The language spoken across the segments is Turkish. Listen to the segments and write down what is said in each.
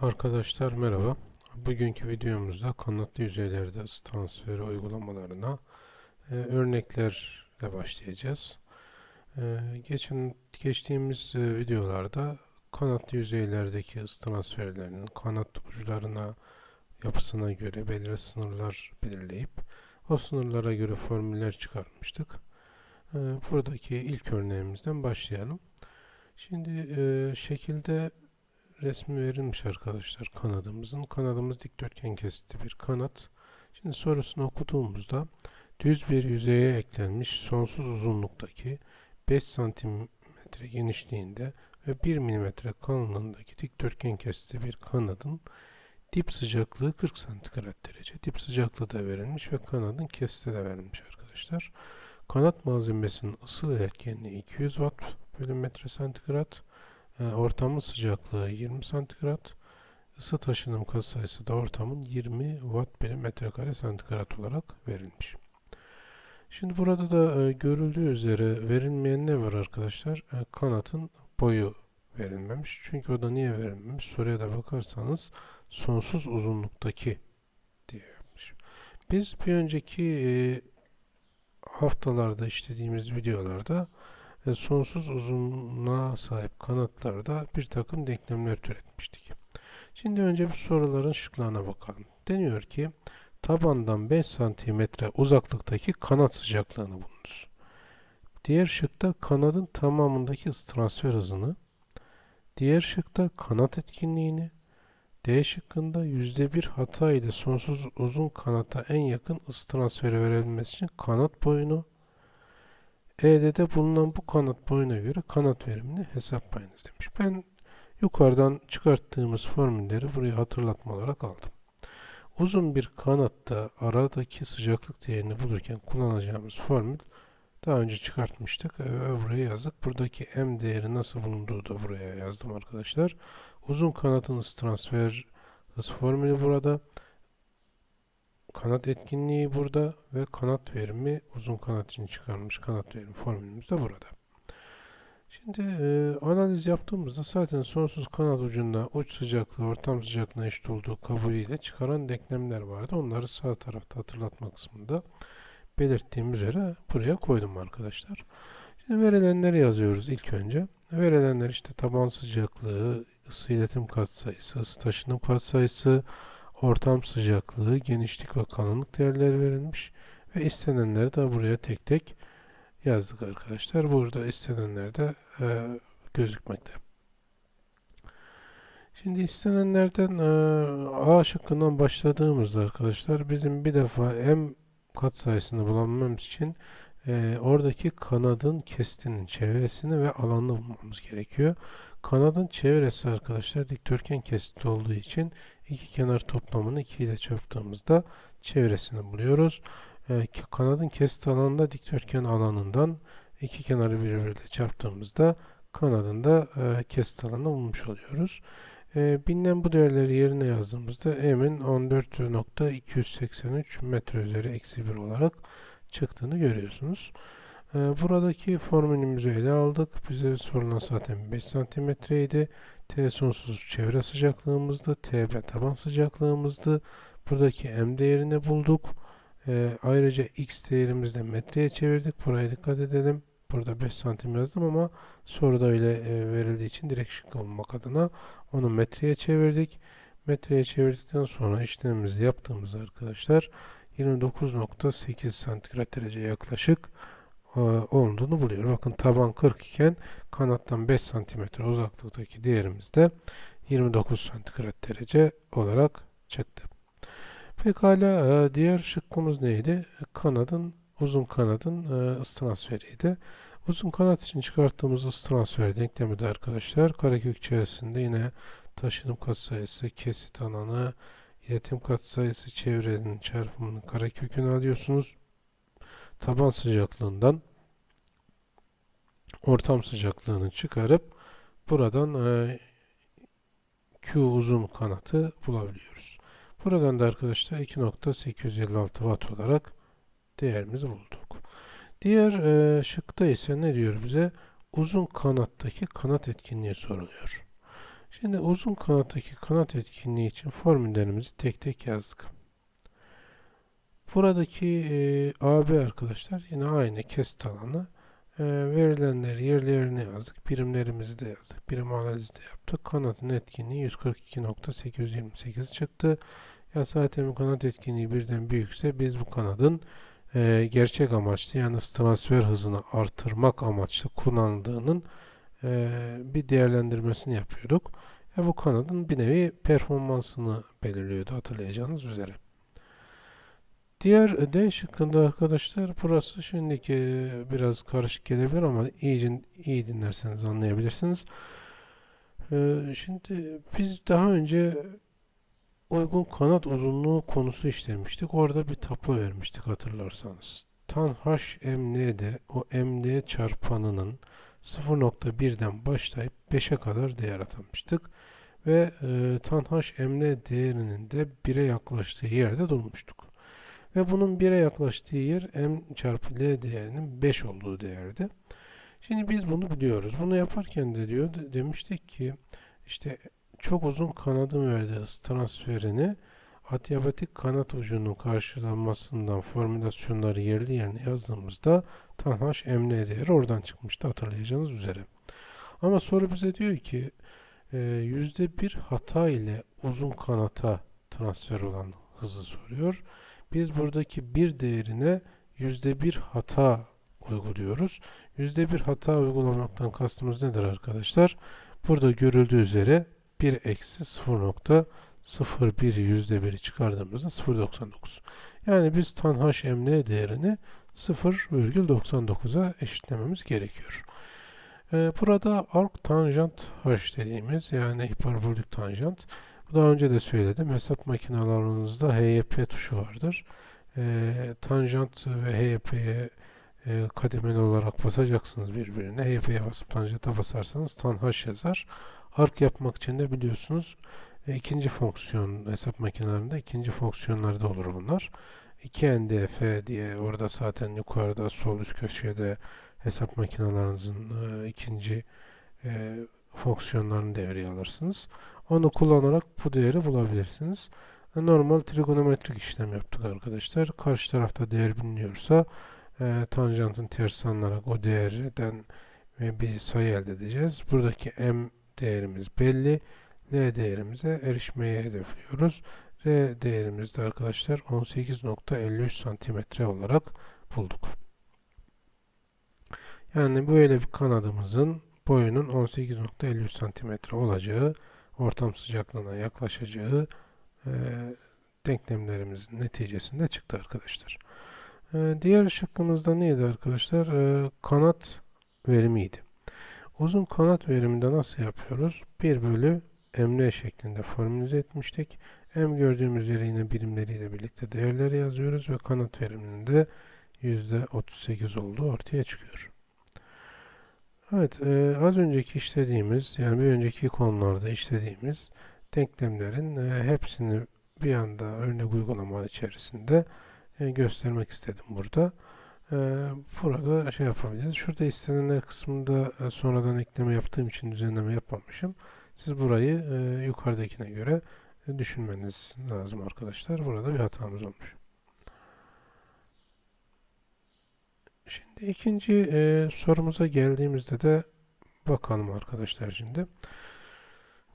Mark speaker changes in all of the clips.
Speaker 1: Arkadaşlar merhaba. Bugünkü videomuzda kanatlı yüzeylerde ısı transferi uygulamalarına e, örneklerle başlayacağız. E, geçen geçtiğimiz e, videolarda kanatlı yüzeylerdeki ısı transferlerinin kanat uçlarına yapısına göre belirli sınırlar belirleyip o sınırlara göre formüller çıkartmıştık. E, buradaki ilk örneğimizden başlayalım. Şimdi e, şekilde resmi verilmiş arkadaşlar kanadımızın. Kanadımız dikdörtgen kesiti bir kanat. Şimdi sorusunu okuduğumuzda düz bir yüzeye eklenmiş sonsuz uzunluktaki 5 santimetre genişliğinde ve 1 milimetre kalınlığındaki dikdörtgen kesiti bir kanadın dip sıcaklığı 40 santigrat derece. Dip sıcaklığı da verilmiş ve kanadın kesiti de verilmiş arkadaşlar. Kanat malzemesinin ısı iletkenliği 200 watt bölü metre santigrat. E, ortamın sıcaklığı 20 santigrat. Isı taşınım katsayısı da ortamın 20 watt bölü metrekare santigrat olarak verilmiş. Şimdi burada da e, görüldüğü üzere verilmeyen ne var arkadaşlar? E, kanatın boyu verilmemiş. Çünkü o da niye verilmemiş? Soruya da bakarsanız sonsuz uzunluktaki diye yapmış. Biz bir önceki e, haftalarda işlediğimiz videolarda e, sonsuz uzunluğa sahip kanatlarda bir takım denklemler türetmiştik. Şimdi önce bir soruların şıklarına bakalım. Deniyor ki tabandan 5 santimetre uzaklıktaki kanat sıcaklığını bulunuz. Diğer şıkta kanadın tamamındaki ısı transfer hızını, diğer şıkta kanat etkinliğini, D şıkkında %1 hata ile sonsuz uzun kanata en yakın ısı transferi verilmesi için kanat boyunu, E'de bulunan bu kanat boyuna göre kanat verimini hesaplayınız demiş. Ben yukarıdan çıkarttığımız formülleri buraya hatırlatma olarak aldım. Uzun bir kanatta aradaki sıcaklık değerini bulurken kullanacağımız formül daha önce çıkartmıştık ve buraya yazdık. Buradaki M değeri nasıl bulunduğu da buraya yazdım arkadaşlar. Uzun kanatın transfer hız formülü burada. Kanat etkinliği burada ve kanat verimi uzun kanat için çıkarılmış kanat verimi formülümüz de burada. Şimdi e, analiz yaptığımızda zaten sonsuz kanat ucunda uç sıcaklığı ortam sıcaklığına eşit olduğu kabulüyle çıkaran denklemler vardı. Onları sağ tarafta hatırlatma kısmında belirttiğim üzere buraya koydum arkadaşlar. Şimdi verilenleri yazıyoruz ilk önce. Verilenler işte taban sıcaklığı, ısı iletim katsayısı, ısı taşınım katsayısı, ortam sıcaklığı, genişlik ve kalınlık değerleri verilmiş ve istenenleri de buraya tek tek yazdık arkadaşlar. Burada istenenler de e, gözükmekte. Şimdi istenenlerden e, A şıkkından başladığımızda arkadaşlar bizim bir defa M katsayısını bulamamız için e, oradaki kanadın kestinin çevresini ve alanını bulmamız gerekiyor. Kanadın çevresi arkadaşlar dikdörtgen kesit olduğu için iki kenar toplamını 2 ile çarptığımızda çevresini buluyoruz. Ee, kanadın kesit alanında dikdörtgen alanından iki kenarı birbiriyle çarptığımızda kanadın da e, kesit alanını bulmuş oluyoruz. E, bilinen bu değerleri yerine yazdığımızda m'in 14.283 metre üzeri eksi 1 olarak çıktığını görüyorsunuz. E, buradaki formülümüzü ele aldık. Bize sorulan zaten 5 santimetreydi. T sonsuz çevre sıcaklığımızdı. TB taban sıcaklığımızdı. Buradaki M değerini bulduk. E, ayrıca X değerimizi de metreye çevirdik. Buraya dikkat edelim. Burada 5 santim yazdım ama soruda öyle e, verildiği için direkt şık olmak adına onu metreye çevirdik. Metreye çevirdikten sonra işlemimizi yaptığımız arkadaşlar 29.8 santigrat derece yaklaşık olduğunu buluyor. Bakın taban 40 iken kanattan 5 santimetre uzaklıktaki değerimiz de 29 santigrat derece olarak çıktı. Pekala e, diğer şıkkımız neydi? Kanadın, uzun kanadın e, ısı transferiydi. Uzun kanat için çıkarttığımız ısı transfer denklemi de arkadaşlar karekök içerisinde yine taşınım katsayısı, kesit alanı, iletim katsayısı, çevrenin çarpımının karekökünü alıyorsunuz. Taban sıcaklığından ortam sıcaklığını çıkarıp buradan e, Q uzun kanatı bulabiliyoruz. Buradan da arkadaşlar 2.856 watt olarak değerimizi bulduk. Diğer e, şıkta ise ne diyor bize? Uzun kanattaki kanat etkinliği soruluyor. Şimdi uzun kanattaki kanat etkinliği için formüllerimizi tek tek yazdık. Buradaki e, AB arkadaşlar yine aynı kesit alanı. E, verilenleri yerlerine yazdık. Birimlerimizi de yazdık. Birim analizi de yaptık. Kanatın etkinliği 142.828 çıktı. Ya zaten kanat etkinliği birden büyükse biz bu kanadın e, gerçek amaçlı yani transfer hızını artırmak amaçlı kullanıldığının e, bir değerlendirmesini yapıyorduk. E, bu kanadın bir nevi performansını belirliyordu hatırlayacağınız üzere. Diğer D şıkkında arkadaşlar burası şimdiki biraz karışık gelebilir ama iyice iyi dinlerseniz anlayabilirsiniz. E, şimdi biz daha önce uygun kanat uzunluğu konusu işlemiştik. Orada bir tapu vermiştik hatırlarsanız. Tan HML'de o ML çarpanının 0.1'den başlayıp 5'e kadar değer atamıştık. Ve e, tan HML değerinin de 1'e yaklaştığı yerde durmuştuk. Ve bunun 1'e yaklaştığı yer M çarpı L değerinin 5 olduğu değerde. Şimdi biz bunu biliyoruz. Bunu yaparken de diyor demiştik ki işte çok uzun kanadın verdiği hız transferini adiabatik kanat ucunun karşılanmasından formülasyonları yerli yerine yazdığımızda tan h ml değeri oradan çıkmıştı hatırlayacağınız üzere. Ama soru bize diyor ki %1 hata ile uzun kanata transfer olan hızı soruyor. Biz buradaki bir değerine %1 hata uyguluyoruz. %1 hata uygulamaktan kastımız nedir arkadaşlar? Burada görüldüğü üzere 1 eksi 0.01 yüzde biri çıkardığımızda 0.99. Yani biz tan HML değerini 0,99'a eşitlememiz gerekiyor. Ee, burada arc tanjant h dediğimiz yani hiperbolik tanjant. Bu daha önce de söyledim. Hesap makinalarınızda HYP tuşu vardır. Ee, tanjant ve HYP'ye e, kademeli olarak basacaksınız birbirine. HYP'ye basıp tanjanta basarsanız tan h yazar. Arc yapmak için de biliyorsunuz e, ikinci fonksiyon hesap makinelerinde ikinci fonksiyonlarda olur bunlar. 2 NDF diye orada zaten yukarıda sol üst köşede hesap makinelerinizin e, ikinci e, fonksiyonlarını devreye alırsınız. Onu kullanarak bu değeri bulabilirsiniz. E, normal trigonometrik işlem yaptık arkadaşlar. Karşı tarafta değer biliniyorsa e, tanjantın tersi alınarak o değerden ve bir sayı elde edeceğiz. Buradaki m değerimiz belli. L değerimize erişmeyi hedefliyoruz. R değerimiz de arkadaşlar 18.53 santimetre olarak bulduk. Yani böyle bir kanadımızın boyunun 18.53 santimetre olacağı, ortam sıcaklığına yaklaşacağı e, denklemlerimizin neticesinde çıktı arkadaşlar. E, diğer şıkkımızda neydi arkadaşlar? E, kanat verimiydi. Uzun kanat veriminde nasıl yapıyoruz? 1 bölü ml şeklinde formülize etmiştik. M gördüğümüz yere yine birimleriyle birlikte değerleri yazıyoruz ve kanat veriminin de %38 olduğu ortaya çıkıyor. Evet, e, az önceki işlediğimiz, yani bir önceki konularda işlediğimiz denklemlerin e, hepsini bir anda örnek uygulama içerisinde e, göstermek istedim burada. E, burada şey yapabiliriz. Şurada istenenler kısmında e, sonradan ekleme yaptığım için düzenleme yapmamışım. Siz burayı e, yukarıdakine göre e, düşünmeniz lazım arkadaşlar. Burada bir hatamız olmuş. Şimdi ikinci e, sorumuza geldiğimizde de bakalım arkadaşlar şimdi.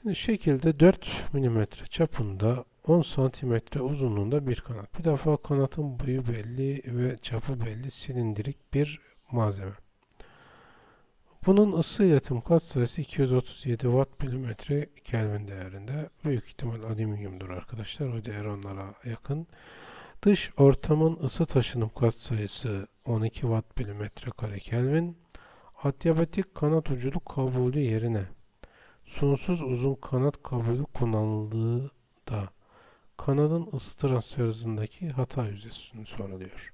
Speaker 1: Şimdi şekilde 4 mm çapında 10 cm uzunluğunda bir kanat. Bir defa kanatın boyu belli ve çapı belli silindirik bir malzeme. Bunun ısı iletim katsayısı 237 Watt milimetre Kelvin değerinde. Büyük ihtimal alüminyumdur arkadaşlar. O değer onlara yakın. Dış ortamın ısı taşınım katsayısı 12 Watt milimetre kare Kelvin. Adiabatik kanat uculuk kabulü yerine sonsuz uzun kanat kabulü kullanıldığı da kanadın ısı transfer hata yüzdesini soruluyor.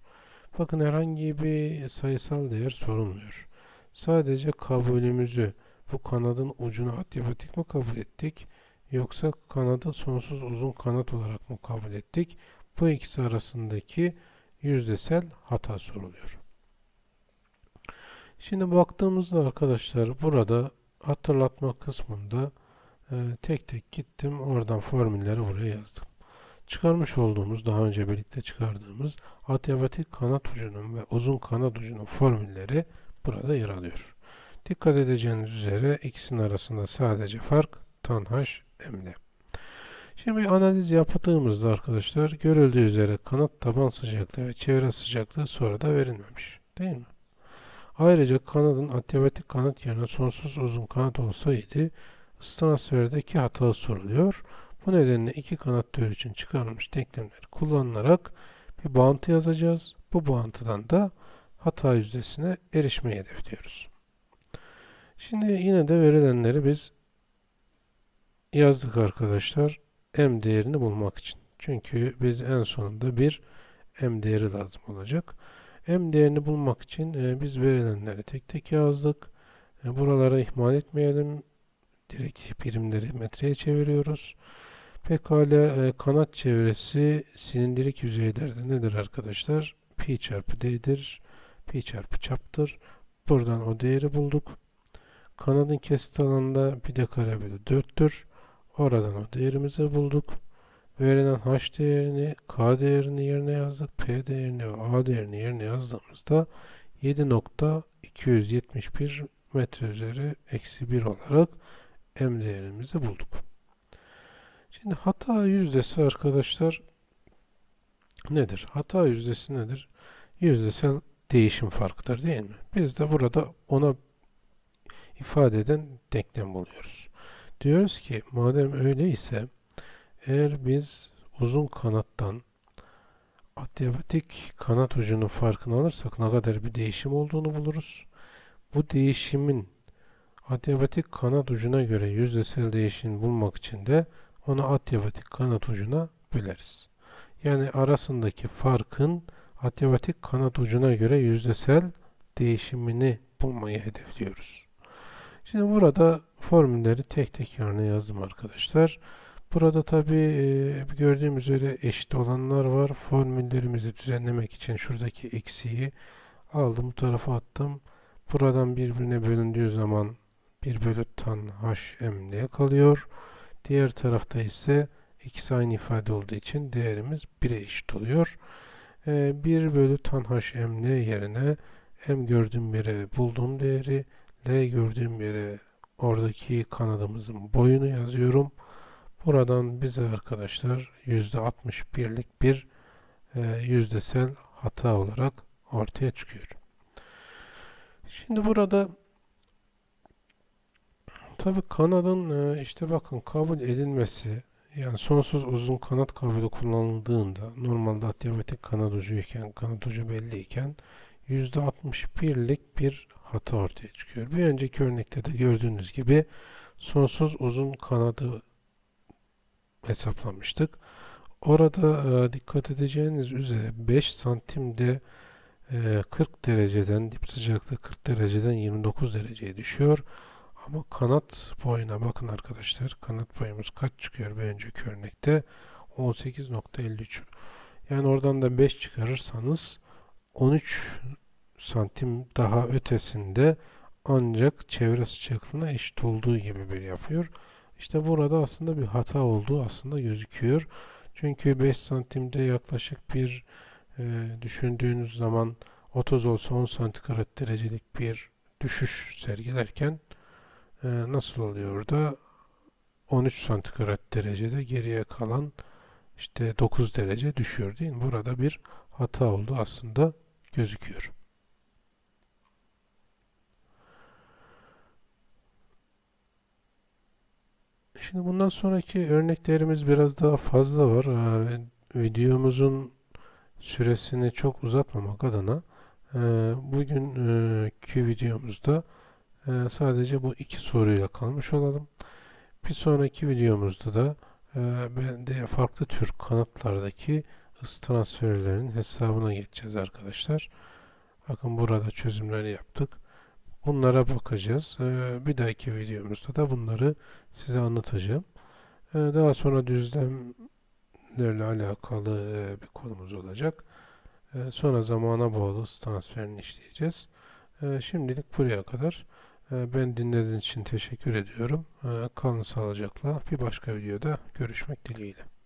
Speaker 1: Bakın herhangi bir sayısal değer sorulmuyor. Sadece kabulümüzü bu kanadın ucunu adiabatik mi kabul ettik yoksa kanadı sonsuz uzun kanat olarak mı kabul ettik? Bu ikisi arasındaki yüzdesel hata soruluyor. Şimdi baktığımızda arkadaşlar burada hatırlatma kısmında e, tek tek gittim oradan formülleri buraya yazdım. Çıkarmış olduğumuz daha önce birlikte çıkardığımız adiabatik kanat ucunun ve uzun kanat ucunun formülleri burada yer alıyor. Dikkat edeceğiniz üzere ikisinin arasında sadece fark tan h emle. Şimdi analiz yaptığımızda arkadaşlar görüldüğü üzere kanat taban sıcaklığı ve çevre sıcaklığı sonra da verilmemiş. Değil mi? Ayrıca kanadın adiabatik kanat yerine sonsuz uzun kanat olsaydı ısı transferdeki hata soruluyor. Bu nedenle iki kanat türü için çıkarılmış denklemleri kullanılarak bir bağıntı yazacağız. Bu bağıntıdan da hata yüzdesine erişmeyi hedefliyoruz. Şimdi yine de verilenleri biz yazdık arkadaşlar. M değerini bulmak için. Çünkü biz en sonunda bir M değeri lazım olacak. M değerini bulmak için e, biz verilenleri tek tek yazdık. E, buraları ihmal etmeyelim. Direkt birimleri metreye çeviriyoruz. Pekala e, kanat çevresi silindirik yüzeylerde nedir arkadaşlar? Pi çarpı D'dir. Pi çarpı çaptır. Buradan o değeri bulduk. Kanadın kesit alanında pi de kare bölü 4'tür. Oradan o değerimizi bulduk. Verilen h değerini, k değerini yerine yazdık. P değerini ve a değerini yerine yazdığımızda 7.271 metre üzeri eksi 1 olarak m değerimizi bulduk. Şimdi hata yüzdesi arkadaşlar nedir? Hata yüzdesi nedir? Yüzdesel değişim farkıdır değil mi? Biz de burada ona ifade eden denklem buluyoruz. Diyoruz ki madem öyleyse eğer biz uzun kanattan adiabatik kanat ucunun farkını alırsak ne kadar bir değişim olduğunu buluruz. Bu değişimin adiabatik kanat ucuna göre yüzdesel değişim bulmak için de onu adiabatik kanat ucuna böleriz. Yani arasındaki farkın adiabatik kanat ucuna göre yüzdesel değişimini bulmayı hedefliyoruz. Şimdi burada formülleri tek tek yerine yazdım arkadaşlar. Burada tabi gördüğümüz üzere eşit olanlar var. Formüllerimizi düzenlemek için şuradaki eksiği aldım bu tarafa attım. Buradan birbirine bölündüğü zaman 1 bölü tan hm kalıyor. Diğer tarafta ise ikisi aynı ifade olduğu için değerimiz 1'e eşit oluyor. E, 1 bölü tan hm yerine m gördüğüm yere bulduğum değeri L gördüğüm yere oradaki kanadımızın boyunu yazıyorum. Buradan bize arkadaşlar %61'lik bir e, yüzdesel hata olarak ortaya çıkıyor. Şimdi burada tabi kanadın e, işte bakın kabul edilmesi yani sonsuz uzun kanat kabulü kullanıldığında normalde adiabatik kanat ucuyken kanat ucu belliyken %61'lik bir hata ortaya çıkıyor. Bir önceki örnekte de gördüğünüz gibi sonsuz uzun kanadı hesaplamıştık. Orada e, dikkat edeceğiniz üzere 5 santimde e, 40 dereceden dip sıcaklığı 40 dereceden 29 dereceye düşüyor. Ama kanat boyuna bakın arkadaşlar. Kanat boyumuz kaç çıkıyor bir önceki örnekte? 18.53. Yani oradan da 5 çıkarırsanız 13 santim daha ötesinde ancak çevre sıcaklığına eşit olduğu gibi bir yapıyor. İşte burada aslında bir hata olduğu aslında gözüküyor. Çünkü 5 santimde yaklaşık bir e, düşündüğünüz zaman 30 olsa 10 santigrat derecelik bir düşüş sergilerken e, nasıl oluyor orada? 13 santigrat derecede geriye kalan işte 9 derece düşüyor değil mi? Burada bir hata oldu aslında gözüküyor. Şimdi bundan sonraki örneklerimiz biraz daha fazla var. Ee, videomuzun süresini çok uzatmamak adına e, bugünkü videomuzda e, sadece bu iki soruyla kalmış olalım. Bir sonraki videomuzda da e, ben de farklı tür kanatlardaki ısı transferlerinin hesabına geçeceğiz arkadaşlar. Bakın burada çözümleri yaptık. Bunlara bakacağız. Ee, bir dahaki videomuzda da bunları size anlatacağım. Ee, daha sonra düzlemlerle alakalı e, bir konumuz olacak. Ee, sonra zamana bağlı transferini işleyeceğiz. Şimdilik buraya kadar. Ben dinlediğiniz için teşekkür ediyorum. E, kalın sağlıcakla. Bir başka videoda görüşmek dileğiyle.